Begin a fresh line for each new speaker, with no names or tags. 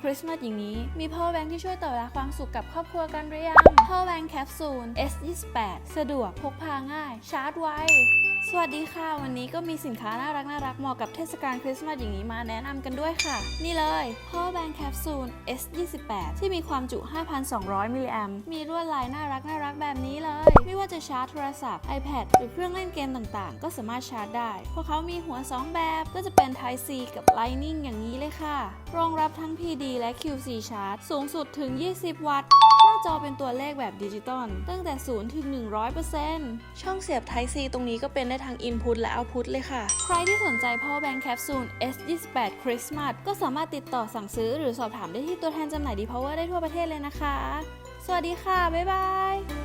คริสต์มาสอย่างนี้ มี power bank ที่ช่วยต่อเวลาความสุขกับครอบครัวกันหรือยัง power bank capsule S28 สะดวกพกพาง่าย ชาร์จไวสวัสดีค่ะ วันนี้ก็มีสินค้าน่ารักน่ารักเหมาะกับเทศกาลคริสต์มาสอย่างนี้มาแนะนำกันด้วยค่ะ นี่เลย power bank capsule S28 ที่มีความจุ 5,200 มิลลิแอมมีลวดลายน่ารักน่ารักแบบนี้เลย ไม่ว่าจะชาร์จโทรศัพท์ iPad หรือเครื่องเล่นเกมต่างๆ ก็สามารถชาร์จได้พวกเขามีหัว 2 แบบก็จะเป็น Type C กับ Lightning อย่างนี้เลยค่ะ รองรับทั้ง PD และ QC ชาร์จสูงสุดถึง 20 วัตต์ หน้าจอเป็นตัวเลขแบบดิจิตอลตั้งแต่ 0 ถึง 100%ช่องเสียบ Type C ตรงนี้ก็เป็นได้ทั้ง Input และ Output เลยค่ะ ใครที่สนใจ Power Bank Capsule S28 Christmas ก็สามารถติดต่อสั่งซื้อหรือสอบถามได้ที่ตัวแทนจำหน่าย D Power ได้ทั่วประเทศเลยนะคะ สวัสดีค่ะ บ๊ายบาย